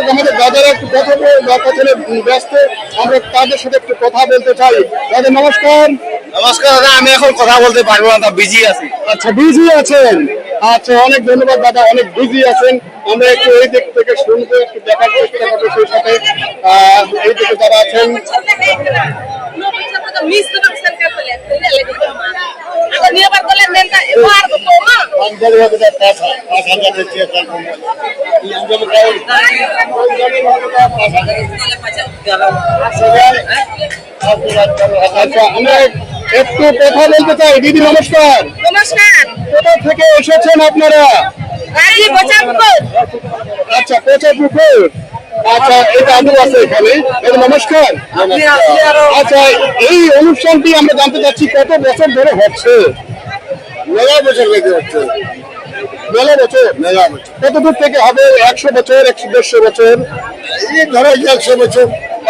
দর্শক আমাদের দাদারা একটু কথা বলে- ব্যস্ত আমরা তাদের সাথে একটু কথা বলতে চাই। দাদা নমস্কার। নমস্কার দাদা আমি এখন কথা বলতে পারব না তা বিজি আছি। আচ্ছা বিজি আছেন? আচ্ছা অনেক ধন্যবাদ দাদা অনেক বিজি আছেন। আমরা একটু এই দিক থেকে শুনব একটু দেখার চেষ্টা করব সেই সাথে। আহ, এই দিকে যারা আছেন একটু কথা বলতে চাই দিদি নমস্কার নমস্কার কোথা থেকে এসেছেন আপনারা আচ্ছা পুকুর। আচ্ছা এটা দাদু আছে এখানে। নমস্কার। আচ্ছা এই অনুষ্ঠানটি আমরা জানতে চাচ্ছি কত বছর ধরে হচ্ছে? মেলা বছর লেগে হচ্ছে। মেলা বছর? মেলা বছর। কত দূর থেকে হবে? একশো বছর একশো দেড়শো বছর? এই ধরো একশো বছর।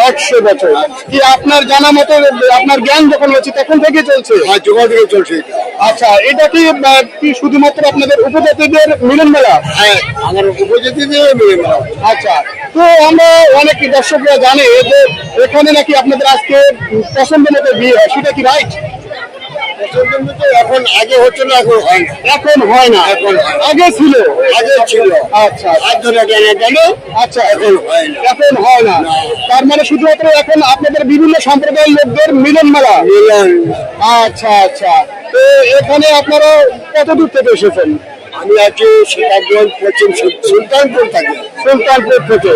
একশো বছর। কি আপনার জানা মতো আপনার জ্ঞান যখন হচ্ছে তখন থেকে চলছে? হ্যাঁ যখন থেকে চলছে আচ্ছা এটা কি কি শুধুমাত্র আপনাদের উপজাতিদের মিলন মেলা? হ্যাঁ আমার উপজাতিদের মিলন মেলা। আচ্ছা তো আমরা অনেক দর্শকরা জানে যে এখানে নাকি আপনাদের আজকে পছন্দ মতো বিয়ে হয়। সেটা কি রাইট এখন আগে হচ্ছে না এখন হয় না। এখন হয় না। এখন আগে ছিল। আগে ছিল। আচ্ছা আচ্ছা। আচ্ছা এখন হয় না। এখন হয় না। তার মানে শুধুমাত্র এখন আপনাদের বিভিন্ন সম্প্রদায়ের লোকদের মিলন মেলা? মিলন। আচ্ছা আচ্ছা। তো এখানে আপনারা কত দূর থেকে এসেছেন? আমি আছি সীতাগঞ্জ পশ্চিম সুলতানপুর থাকি। সুলতানপুর থেকে?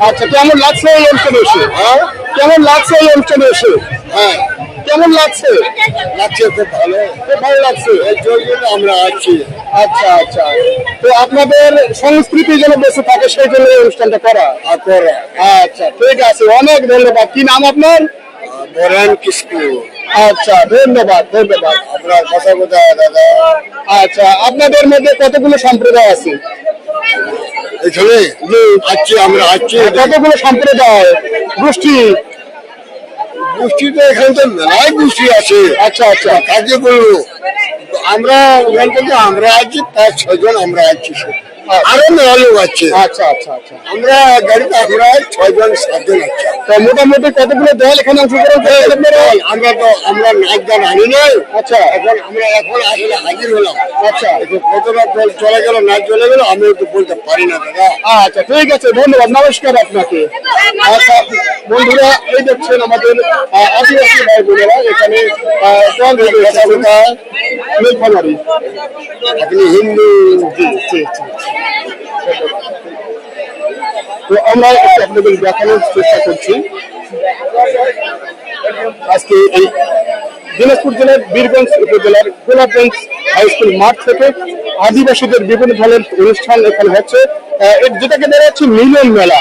আচ্ছা কেমন লাগছে এই অঞ্চলে এসে? হ্যাঁ। কেমন লাগছে এই অঞ্চলে এসে? হ্যাঁ। কেমন লাগছে? লাগছে খুব ভালো। খুব ভালো লাগছে। এই জন্য আমরা আছি। আচ্ছা আচ্ছা। তো আপনাদের সংস্কৃতি যেন বেঁচে থাকে সেই জন্য এই অনুষ্ঠানটা করা। করা। আচ্ছা ঠিক আছে। অনেক ধন্যবাদ। কি নাম আপনার? বরেন কৃষ্ণ। আচ্ছা ধন্যবাদ ধন্যবাদ। আপনার কথা কোথায় দাদা। আচ্ছা আপনাদের মধ্যে কতগুলো সম্প্রদায় আছে? এখানে? আছি আমরা আছি। কতগুলো সম্প্রদায়? গোষ্ঠী? গোষ্ঠী এখান এখানে তো মেলায় গোষ্ঠী আছে। আচ্ছা আচ্ছা। কাকে বলব আমরা ওখান থেকে আমরা আছি পাঁচ ছজন আমরা আছি আরও লোক আছে। আচ্ছা আচ্ছা আচ্ছা। আমরা গাড়িতে আমরা ছয়জন সাতজন আছি। তো মোটামুটি কতগুলো দল এখানে অংশগ্রহণ করে আমরা তো আমরা নাচ গান আনি নাই। আচ্ছা। এখন আমরা এখন আসলে হাজির হলাম। আচ্ছা। কতটা দল চলে গেল নাচ চলে গেল আমি তো বলতে পারি না দাদা। আচ্ছা ঠিক আছে ধন্যবাদ নমস্কার আপনাকে। আচ্ছা বন্ধুরা এই দেখছেন আমাদের আদিবাসী ভাই বোনেরা এখানে আপনি হিন্দু তো আমরা আপনাদের দেখানোর চেষ্টা করছি। আজকে এই দিনাজপুর জেলার বীরগঞ্জ উপজেলার গোলাপগঞ্জ হাই স্কুল মাঠ থেকে আদিবাসীদের বিভিন্ন ধরনের অনুষ্ঠান এখানে হচ্ছে। যেটাকে দেখা যাচ্ছে মিলন মেলা।